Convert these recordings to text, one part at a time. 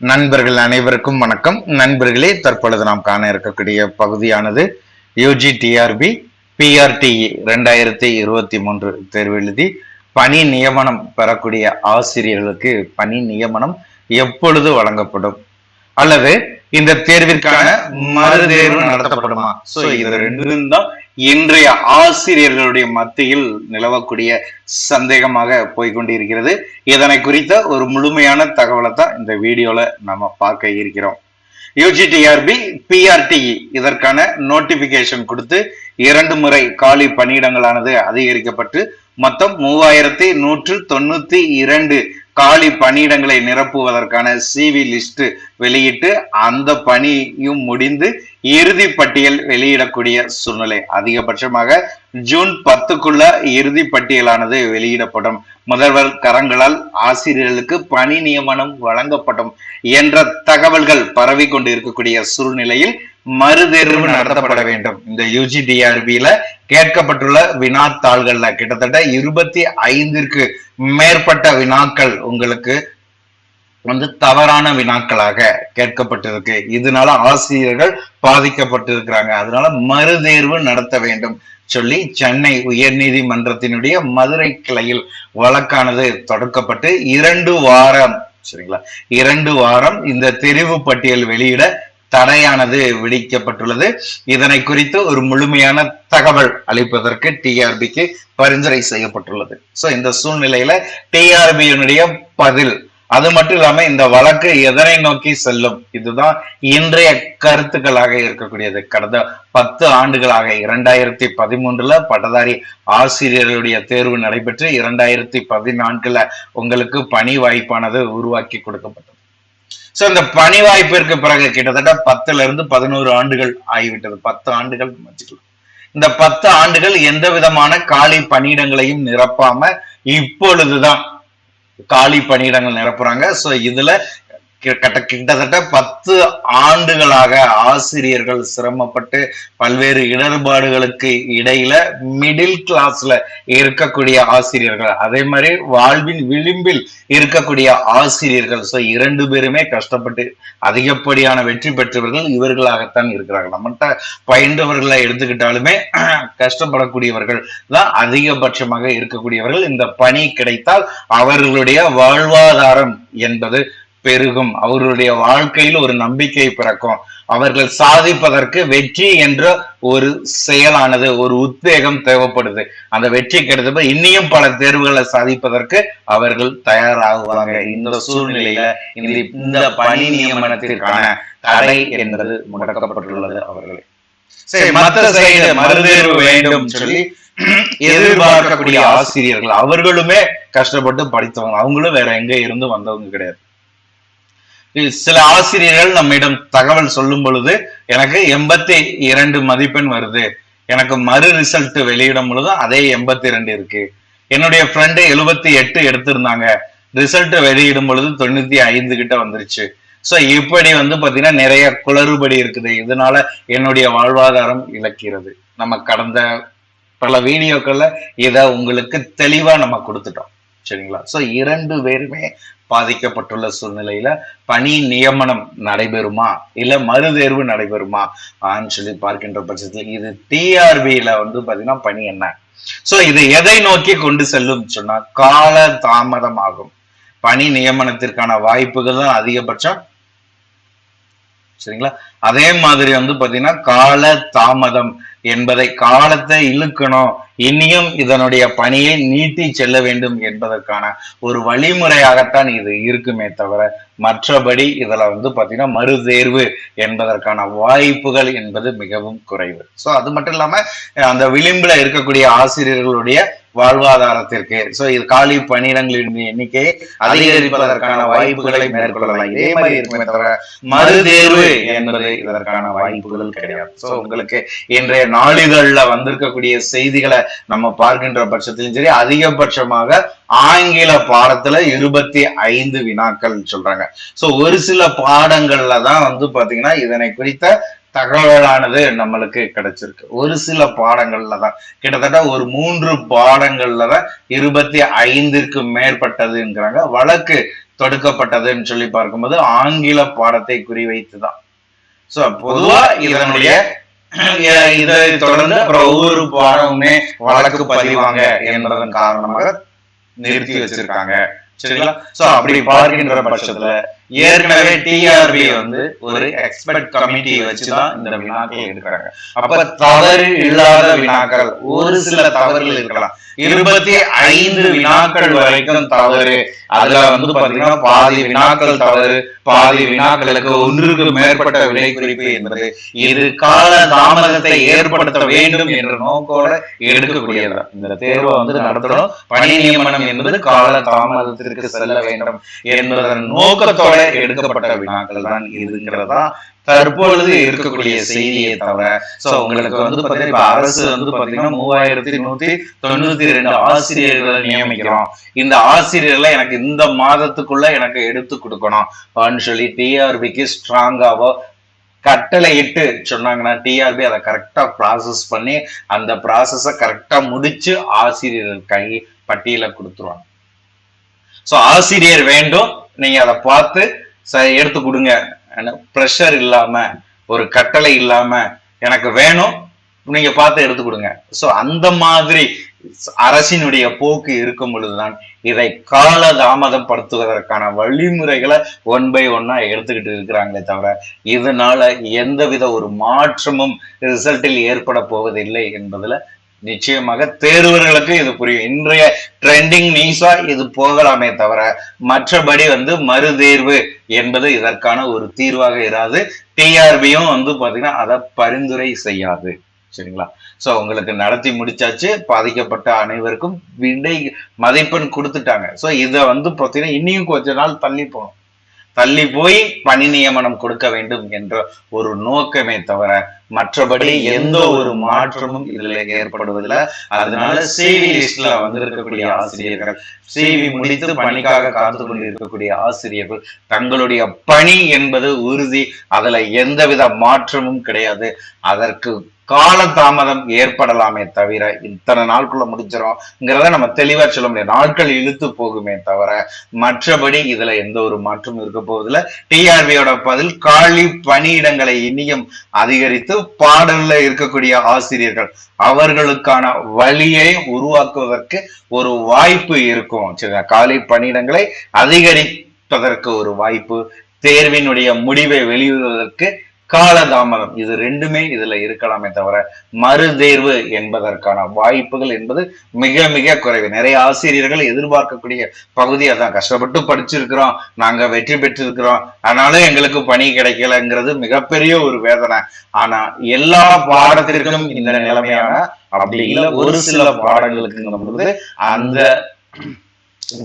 நண்பர்கள் அனைவருக்கும் வணக்கம். நண்பர்களே தற்பொழுது நாம் காண இருக்கக்கூடிய பகுதியானது யூஜி டிஆர்பி பிஆர்டிஇ ரெண்டாயிரத்தி இருபத்தி மூன்று தேர்வு எழுதி பணி நியமனம் பெறக்கூடிய ஆசிரியர்களுக்கு பணி நியமனம் எப்பொழுது வழங்கப்படும்? அல்லது இந்த தேர்விற்கான மறு தேர்வு நடத்தப்படுமா? சோ இது ரெண்டும் தான் இன்றைய ஆசிரியர்களுடைய மத்தியில் நிலவக்கூடிய சந்தேகமாக போய்கொண்டிருக்கிறது. இதனை குறித்த ஒரு முழுமையான தகவலை தான் இந்த வீடியோல நம்ம பார்க்க இருக்கிறோம். யூஜிடிஆர்பி பிஆர்டிஇ இதற்கான நோட்டிபிகேஷன் கொடுத்து இரண்டு முறை காலி பணியிடங்களானது அதிகரிக்கப்பட்டு மொத்தம் மூவாயிரத்தி நூற்று தொண்ணூத்தி இரண்டு காலி பணியிடங்களை நிரப்புவதற்கான சிவி லிஸ்ட் வெளியிட்டு அந்த பணியும் முடிந்து இறுதி பட்டியல் வெளியிடக்கூடிய சூழ்நிலை. அதிகபட்சமாக ஜூன் பத்துக்குள்ள இறுதி பட்டியலானது வெளியிடப்படும். முதல்வர் கரங்களால் ஆசிரியர்களுக்கு பணி நியமனம் வழங்கப்படும் என்ற தகவல்கள் பரவி கொண்டு இருக்கக்கூடிய சூழ்நிலையில் மறுதேர்வு நடத்தப்பட வேண்டும். இந்த யூஜி டிஆர்பியில கேட்கப்பட்டுள்ள வினாத்தாள்கள்ல கிட்டத்தட்ட இருபத்தி ஐந்திற்கு மேற்பட்ட வினாக்கள் உங்களுக்கு வந்து தவறான வினாக்களாக கேட்கப்பட்டிருக்கு. இதனால ஆசிரியர்கள் பாதிக்கப்பட்டிருக்கிறாங்க. அதனால மறுதேர்வு நடத்த வேண்டும் சொல்லி சென்னை உயர்நீதிமன்றத்தினுடைய மதுரை கிளையில் வழக்கானது தொடக்கப்பட்டு இரண்டு வாரம் சரிங்களா? இரண்டு வாரம் இந்த தெரிவு பட்டியல் வெளியிட தடையானது விதிக்கப்பட்டுள்ளது. இதனை குறித்து ஒரு முழுமையான தகவல் அளிப்பதற்கு டிஆர்பிக்கு பரிந்துரை செய்யப்பட்டுள்ளது. சோ இந்த சூழ்நிலையில டிஆர்பியினுடைய பதில் அது மட்டும் இல்லாம இந்த வழக்கு எதனை நோக்கி செல்லும்? இதுதான் இன்றைய கருத்துக்களாக இருக்கக்கூடியது. கடந்த பத்து ஆண்டுகளாக இரண்டாயிரத்தி பதிமூன்றுல பட்டதாரி ஆசிரியர்களுடைய தேர்வு நடைபெற்று இரண்டாயிரத்தி பதினான்குல உங்களுக்கு பணி வாய்ப்பானது உருவாக்கி கொடுக்கப்பட்டது. சோ இந்த பணி வாய்ப்பிற்கு பிறகு கிட்டத்தட்ட பத்துல இருந்து பதினோரு ஆண்டுகள் ஆகிவிட்டது. பத்து ஆண்டுகள் வச்சுக்கலாம். இந்த பத்து ஆண்டுகள் எந்த விதமான காலி பணியிடங்களையும் நிரப்பாம இப்பொழுதுதான் காலி பணியிடங்கள் நிரப்புறாங்க. சோ இதுல கிட்ட கிட்டத்தட்ட பத்து ஆண்டுகளாக ஆசிரியர்கள் சிரமப்பட்டு பல்வேறு இடர்பாடுகளுக்கு இடையில மிடில் கிளாஸ்ல இருக்கக்கூடிய ஆசிரியர்கள் அதே மாதிரி வாழ்வின் விளிம்பில் இருக்கக்கூடிய ஆசிரியர்கள். சோ இரண்டு பேருமே கஷ்டப்பட்டு அதிகப்படியான வெற்றி பெற்றவர்கள் இவர்களாகத்தான் இருக்கிறார்கள். நம்மகிட்ட பயின்றவர்களை எடுத்துக்கிட்டாலுமே கஷ்டப்படக்கூடியவர்கள் தான் அதிகபட்சமாக இருக்கக்கூடியவர்கள். இந்த பணி கிடைத்தால் அவர்களுடைய வாழ்வாதாரம் என்பது பெருகும். அவர்களுடைய வாழ்க்கையில் ஒரு நம்பிக்கை பிறக்கும். அவர்கள் சாதிப்பதற்கு வெற்றி என்ற ஒரு செயலானது ஒரு உத்வேகம் தேவைப்படுது. அந்த வெற்றி கிடைத்தப்ப இன்னியும் பல தேர்வுகளை சாதிப்பதற்கு அவர்கள் தயாராகுவாங்க. இந்த சூழ்நிலையில இந்த இந்த பணி நியமனத்திற்கான தடை என்பது முடக்கப்பட்டுள்ளது அவர்களே. சரி மற்ற சைடு மறுதேர்வு வேண்டும் சொல்லி எதிர்பார்க்கக்கூடிய ஆசிரியர்கள் அவர்களுமே கஷ்டப்பட்டு படித்தவங்க. அவங்களும் வேற எங்க இருந்து வந்தவங்க கிடையாது. சில ஆசிரியர்கள் நம்மிடம் தகவல் சொல்லும் பொழுது எனக்கு எண்பத்தி இரண்டு மதிப்பெண் வருது. எனக்கு மறு ரிசல்ட் வெளியிடும் பொழுது அதே எண்பத்தி ரெண்டு இருக்கு. என்னுடைய ஃப்ரெண்டு எழுபத்தி எட்டு எடுத்திருந்தாங்க. ரிசல்ட் வெளியிடும் பொழுது தொண்ணூத்தி ஐந்து கிட்ட வந்துருச்சு. சோ இப்படி வந்து பாத்தீங்கன்னா நிறைய குளறுபடி இருக்குது. இதனால என்னுடைய வாழ்வாதாரம் இழக்கிறது. நம்ம கடந்த பல வீடியோக்கள்ல இதை உங்களுக்கு தெளிவா நம்ம கொடுத்துட்டோம். சரிங்களா? ஸோ இரண்டு பேருமே பாதிக்கப்பட்டுள்ள சூழ்நிலையில பணி நியமனம் நடைபெறுமா? இல்ல மறுதேர்வு நடைபெறுமா? ஆன்னு சொல்லி பார்க்கின்ற பட்சத்தில் இது டிஆர்பியில வந்து பாத்தீங்கன்னா பணி என்ன? சோ இது எதை நோக்கி கொண்டு செல்லும் சொன்னா கால தாமதம் ஆகும். பணி நியமனத்திற்கான வாய்ப்புகள் தான் அதிகபட்சம். சரிங்களா? அதே மாதிரி வந்து பாத்தீங்கன்னா கால தாமதம் என்பதை காலத்தை இழுக்கணும். இனியும் இதனுடைய பணியை நீட்டி செல்ல வேண்டும் என்பதற்கான ஒரு வழிமுறையாகத்தான் இது இருக்குமே தவிர மற்றபடி இதுல வந்து பாத்தீங்கன்னா மறுதேர்வு என்பதற்கான வாய்ப்புகள் என்பது மிகவும் குறைவு. சோ அது மட்டும் இல்லாம அந்த விளிம்புல இருக்கக்கூடிய ஆசிரியர்களுடைய வாழ்வாதாரத்திற்கு. சோ இது காலி பணியிடங்களின் எண்ணிக்கை அதிகரிப்பதற்கான வாய்ப்புகளை மேற்கொள்ளலாம். இதே மாதிரி இருக்குமே தவிர மறுதேர்வு என்பது இதற்கான வாய்ப்புகள் கிடையாது. சோ உங்களுக்கு இன்றைய நாளிதழ்ல வந்திருக்கக்கூடிய செய்திகளை நம்ம பார்க்கின்ற பட்சத்திலும் சரி அதிகபட்சமாக ஆங்கில பாடத்துல இருபத்தி ஐந்து வினாக்கள் சொல்றாங்க. சோ ஒரு சில பாடங்கள்ல தான் வந்து பாத்தீங்கன்னா இதனை குறித்த தகவலானது நம்மளுக்கு கிடைச்சிருக்கு. ஒரு சில பாடங்கள்ல தான். கிட்டத்தட்ட ஒரு மூன்று பாடங்கள்ல தான் இருபத்தி ஐந்திற்கு மேற்பட்டதுங்கிறாங்க. வழக்கு தொடுக்கப்பட்டதுன்னு சொல்லி பார்க்கும்போது ஆங்கில பாடத்தை குறிவைத்துதான் சோ பொதுவா இதனுடைய இதை தொடர்ந்து அப்புறம் ஒவ்வொரு பாடமுமே வழக்கு பதிவாங்க என்பதன் காரணமாக நிறுத்தி வச்சிருக்காங்க. சரிங்களா? சோ அப்படி பார்க்கின்ற பட்சத்துல ஏற்கனவே டிஆர்பி வந்து ஒரு எக்ஸ்பர்ட் கமிட்டி வச்சுதான் இந்த வினாக்கள் எடுக்கிறாங்க. அப்ப தவறு இல்லாத வினாக்கள் ஒரு சில தவறுகள் இருக்கலாம். இருபத்தி ஐந்து வினாக்கள் வரைக்கும் தவறு. அதுல வந்து பாத்தீங்கன்னா பாதி வினாக்கள் தவறு பாதி வினாக்களுக்கு ஒன்றுக்கு மேற்பட்ட விலை குறிப்பு என்பது. இது கால தாமதத்தை ஏற்படுத்த வேண்டும் என்ற நோக்கோட எடுக்கக்கூடியது. இந்த தேர்வை வந்து நடத்தணும். பணி நியமனம் என்பது கால தாமதத்திற்கு செல்ல வேண்டும். என்பதன் நோக்கத்தோட எடுக்கப்பட்ட வினாக்கள் தான் இதுங்கிறதா தற்பொழுது இருக்கக்கூடிய செய்தியை தவிர. சோ உங்களுக்கு வந்து பாத்தீங்கன்னா இப்ப அரசு வந்து பாத்தீங்கன்னா மூவாயிரத்தி நூத்தி தொண்ணூத்தி ரெண்டு ஆசிரியர்களை நியமிக்கிறோம். இந்த ஆசிரியர்களை எனக்கு இந்த மாதத்துக்குள்ள எனக்கு எடுத்து கொடுக்கணும். சொல்லி டிஆர்பிக்கு ஸ்ட்ராங்காவோ கட்டளை இட்டு சொன்னாங்கன்னா டிஆர்பி அதை கரெக்டா ப்ராசஸ் பண்ணி அந்த ப்ராசஸ கரெக்டா முடிச்சு ஆசிரியர்கள் கை பட்டியல கொடுத்துருவாங்க. சோ ஆசிரியர் வேண்டும் நீங்க அதை பார்த்து ச- எடுத்து கொடுங்க. ப்ரெஷர் இல்லாம ஒரு கட்டளை இல்லாம எனக்கு வேணும். நீங்க பார்த்து எடுத்து கொடுங்க. ஸோ அந்த மாதிரி அரசினுடைய போக்கு இருக்கும் பொழுதுதான் இதை கால தாமதம் படுத்துவதற்கான வழிமுறைகளை ஒன் பை ஒன்னா எடுத்துக்கிட்டு இருக்கிறாங்களே தவிர இதனால எந்தவித ஒரு மாற்றமும் ரிசல்ட்டில் ஏற்பட போவதில்லை என்பதுல நிச்சயமாக தேர்வர்களுக்கு இது புரியும். இன்றைய ட்ரெண்டிங் நியூஸா இது போகலாமே தவிர மற்றபடி வந்து மறுதேர்வு என்பது இதற்கான ஒரு தீர்வாக இராது. டிஆர்பியும் வந்து பாத்தீங்கன்னா அதை பரிந்துரை செய்யாது. சரிங்களா? சோ உங்களுக்கு நடத்தி முடிச்சாச்சு. பாதிக்கப்பட்ட அனைவருக்கும் விடை மதிப்பெண் கொடுத்துட்டாங்க. சோ இத வந்து பாத்தீங்கன்னா இன்னும் கொஞ்ச நாள் தள்ளி போகணும். தள்ளி போய் பணி நியமனம் கொடுக்க வேண்டும் என்ற ஒரு நோக்கமே தவிர மற்றபடி எந்த ஒரு மாற்றமும் இதுல ஏற்படுவதில்லை. அதனால சிவி லிஸ்ட்ல வந்திருக்கக்கூடிய ஆசிரியர்கள் சிவி முடித்து பணிக்காக காத்து கொண்டு இருக்கக்கூடிய ஆசிரியர்கள் தங்களுடைய பணி என்பது உறுதி. அதுல எந்தவித மாற்றமும் கிடையாது. அதற்கு கால தாமதம் ஏற்படலாமே தவிர இத்தனை நாட்குள்ள முடிச்சிரோம்ங்கிறத நம்ம தெளிவா சொல்ல முடியாது. நாட்கள் இழுத்து போகுமே தவிர மற்றபடி இதுல எந்த ஒரு மாற்றமும் இருக்க போவதில்ல. டிஆர்பியோட பதில் காலி பணியிடங்களை இனியும் அதிகரித்து பாடல்ல இருக்கக்கூடிய ஆசிரியர்கள் அவர்களுக்கான வழியை உருவாக்குவதற்கு ஒரு வாய்ப்பு இருக்கும். சரிங்களா? காலி பணியிடங்களை அதிகரிப்பதற்கு ஒரு வாய்ப்பு தேர்வினுடைய முடிவை வெளியிடுவதற்கு காலதாமதம். இது ரெண்டுமே இதுல இருக்கலாமே தவிர மறுதேர்வு என்பதற்கான வாய்ப்புகள் என்பது மிக மிக குறைவு. நிறைய ஆசிரியர்கள் எதிர்பார்க்கக்கூடிய பகுதி அதான். கஷ்டப்பட்டு படிச்சிருக்கிறோம் நாங்க வெற்றி பெற்றிருக்கிறோம் ஆனாலும் எங்களுக்கு பணி கிடைக்கலங்கிறது மிகப்பெரிய ஒரு வேதனை. ஆனா எல்லா பாடத்திற்கும் இந்த நிலைமையான அப்படி இல்ல. ஒரு சில பாடங்களுக்கு அந்த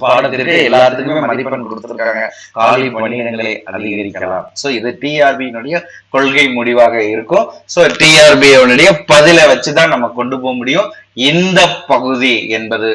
பாடத்திற்கு எல்லாத்துக்குமே மதிப்பெண் கொடுத்திருக்காங்க. காலி பணியிடங்களை அதிகரிக்கலாம். சோ இது டிஆர்பியினுடைய கொள்கை முடிவாக இருக்கும். சோ டிஆர்பியோடைய பதிலை வச்சுதான் நம்ம கொண்டு போக முடியும். இந்த பகுதி என்பது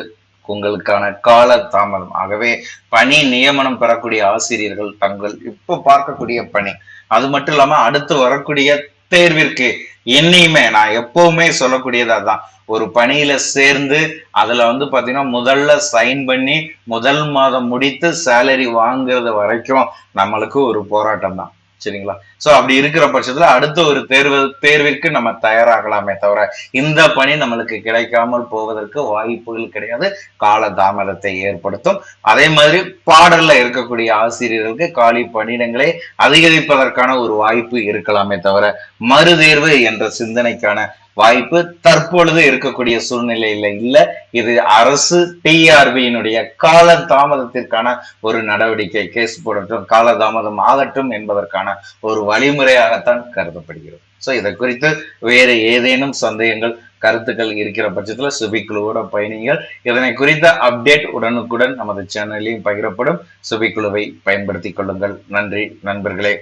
உங்களுக்கான கால தாமதம். ஆகவே பணி நியமனம் பெறக்கூடிய ஆசிரியர்கள் தங்கள் இப்போ பார்க்கக்கூடிய பணி. அது மட்டும் இல்லாம அடுத்து வரக்கூடிய தேர்விற்கு என்னையுமே நான் எப்பவுமே சொல்லக்கூடியது அதான். ஒரு பணியில சேர்ந்து அதுல வந்து பாத்தீங்கன்னா முதல்ல சைன் பண்ணி முதல் மாதம் முடித்து சேலரி வாங்குறது வரைக்கும் நம்மளுக்கு ஒரு போராட்டம் தான் சரிங்களா? சோ அப்படி இருக்கிற பட்சத்துல அடுத்த ஒரு தேர்வு தேர்விற்கு நம்ம தயாராகலாமே தவிர இந்த பணி நம்மளுக்கு கிடைக்காமல் போவதற்கு வாய்ப்புகள் கிடையாது. கால தாமதத்தை ஏற்படுத்தும். அதே மாதிரி பாடல்ல இருக்கக்கூடிய ஆசிரியர்களுக்கு காலி பணியிடங்களை அதிகரிப்பதற்கான ஒரு வாய்ப்பு இருக்கலாமே தவிர மறுதேர்வு என்ற சிந்தனைக்கான வாய்ப்பு தற்பொழுது இருக்கக்கூடிய சூழ்நிலையில இல்ல. இது அரசு டிஆர்பியினுடைய கால தாமதத்திற்கான ஒரு நடவடிக்கை கேஸ் போடட்டும் கால தாமதம் ஆகட்டும் என்பதற்கான ஒரு வழிமுறையாகத்தான் கருதப்படுகிறது. சோ இதை குறித்து வேறு ஏதேனும் சந்தேகங்கள் கருத்துக்கள் இருக்கிற பட்சத்துல சுபிக்குழுவோட பயணிகள் இதனை குறித்த அப்டேட் உடனுக்குடன் நமது சேனலில் பகிரப்படும். சுபிக்குழுவை பயன்படுத்திக் கொள்ளுங்கள். நன்றி நண்பர்களே.